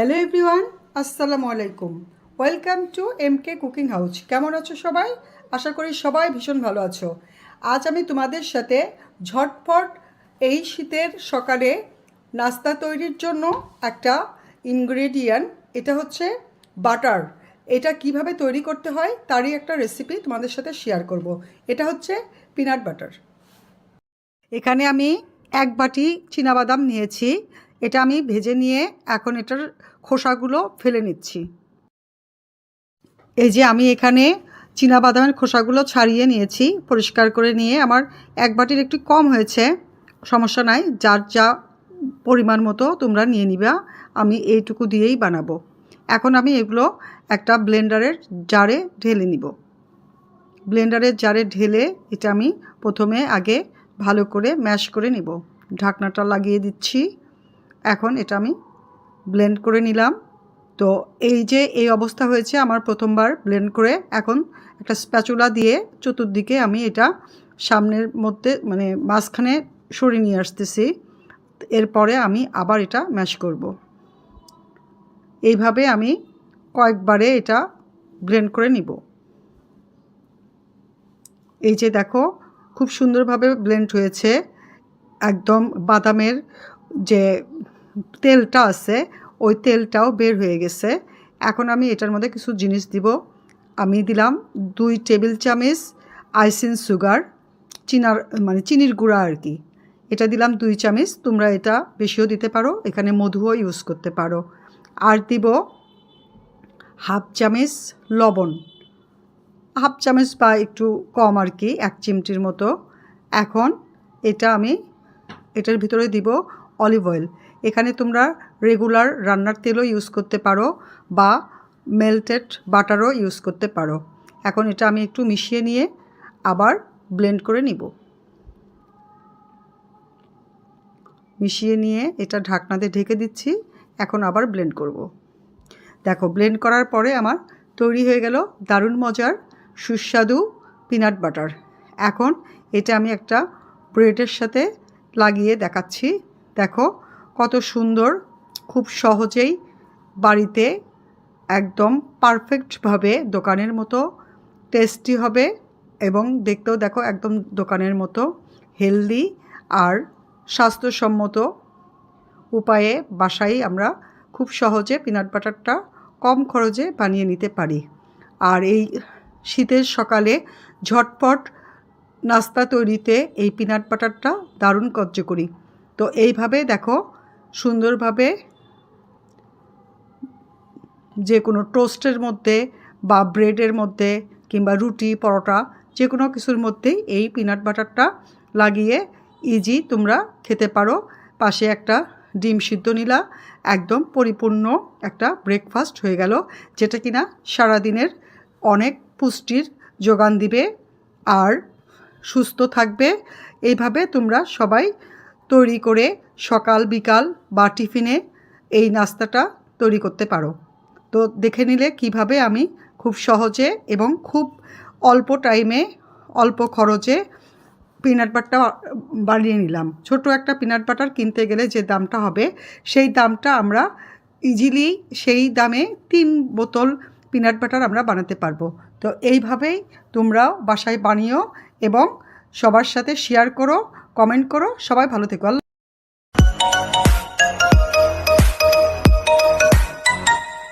Hello everyone আসসালামু আলাইকুম welcome to M K cooking house কেমন আছো সবাই? আশা করি সবাই ভীষণ ভালো আছো। আজ আমি তোমাদের সাথে ঝটপট এই শীতের সকালে নাস্তা তৈরির জন্য একটা ইনগ্রেডিয়েন্ট এটা হচ্ছে বাটার এটা কীভাবে তৈরি করতে হয় তারই একটা রেসিপি তোমাদের সাথে শেয়ার করব। এটা হচ্ছে পিনাট বাটার এখানে আমি এক বাটি বাদাম নিয়েছি। এটা আমি ভেজে নিয়ে এখন এটার খোসাগুলো ফেলে নিচ্ছি। এই যে আমি এখানে বাদামের খোসাগুলো ছাড়িয়ে নিয়েছি, পরিষ্কার করে নিয়ে। আমার এক বাটির একটু কম হয়েছে, সমস্যা নাই, যার যা পরিমাণ মতো তোমরা নিয়ে নিবা, আমি এইটুকু দিয়েই বানাবো। এখন আমি এগুলো একটা ব্লেন্ডারের জারে ঢেলে নিব। ব্লেন্ডারের জারে ঢেলে এটা আমি প্রথমে আগে ভালো করে ম্যাশ করে নিব। ঢাকনাটা লাগিয়ে দিচ্ছি। এখন এটা আমি ব্লেন্ড করে নিলাম। তো এই যে এই অবস্থা হয়েছে আমার প্রথমবার ব্লেন্ড করে, এখন একটা স্প্যাচুলা দিয়ে চতুর্দিকে আমি এটা সামনের মধ্যে মানে মাঝখানে সরিয়ে নিয়ে আসতেছি। এরপরে আমি আবার এটা ম্যাশ করব। এইভাবে আমি কয়েকবারে এটা ব্লেন্ড করে নিব। এই যে দেখো, খুব সুন্দরভাবে ব্লেন্ড হয়েছে। একদম বাদামের যে তেলটা আছে, ওই তেলটাও বের হয়ে গেছে। এখন আমি এটার মধ্যে কিছু জিনিস দিব। আমি দিলাম দুই টেবিল চামচ আইসিন সুগার, চিনার মানে চিনির গুঁড়া আর কি। এটা দিলাম দুই চামচ, তোমরা এটা বেশিও দিতে পারো, এখানে মধুও ইউজ করতে পারো। আর দিব হাফ চামচ লবণ। হাফ চামচ বা একটু কম আর কি, এক চিমটির মতো। এখন এটা আমি, এটার ভিতরে দিব অলিভ অয়েল এখানে তোমরা রেগুলার রান্নার তেলও ইউজ করতে পারো বা মেল্টেড বাটারও ইউজ করতে পারো। এখন এটা আমি একটু মিশিয়ে নিয়ে আবার ব্লেন্ড করে নিব। মিশিয়ে নিয়ে এটা ঢাকনাতে ঢেকে দিচ্ছি, এখন আবার ব্লেন্ড করব। দেখো ব্লেন্ড করার পরে আমার তৈরি হয়ে গেল দারুণ মজার সুস্বাদু পিনাট বাটার এখন এটা আমি একটা ব্রেডের সাথে লাগিয়ে দেখাচ্ছি। দেখো, কত সুন্দর, খুব সহজেই বাড়িতে একদম পারফেক্টভাবে দোকানের মতো টেস্টি হবে এবং দেখতেও দেখো একদম দোকানের মতো হেলদি আর স্বাস্থ্যসম্মত উপায়ে বাসায় আমরা খুব সহজে পিনাট বাটারটা কম খরচে বানিয়ে নিতে পারি। আর এই শীতের সকালে ঝটপট নাস্তা তৈরিতে এই পিনাট বাটারটা দারুণ কার্যকরী। তো এইভাবে দেখো সুন্দরভাবে যে কোনো টোস্টের মধ্যে বা ব্রেডের মধ্যে কিংবা রুটি, পরোটা যে কোনো কিছুর মধ্যেই এই পিনাট বাটারটা লাগিয়ে ইজি তোমরা খেতে পারো। পাশে একটা ডিম সিদ্ধ নিলা, একদম পরিপূর্ণ একটা ব্রেকফাস্ট হয়ে গেল, যেটা কিনা সারাদিনের অনেক পুষ্টির যোগান দিবে আর সুস্থ থাকবে। এইভাবে তোমরা সবাই তৈরি করে সকাল, বিকাল বা টিফিনে এই নাস্তাটা তৈরি করতে পারো। তো দেখে নিলে কীভাবে আমি খুব সহজে এবং খুব অল্প টাইমে অল্প খরচে পিনাট বাটারটা বানিয়ে নিলাম। ছোট একটা পিনাট বাটার কিনতে গেলে যে দামটা হবে, সেই দামটা আমরা ইজিলি সেই দামে তিন বোতল পিনাট বাটার আমরা বানাতে পারব। তো এইভাবেই তোমরাও বাসায় বানিও এবং সবার সাথে শেয়ার করো। কমেন্ট করো। সবাই ভালো থেকো।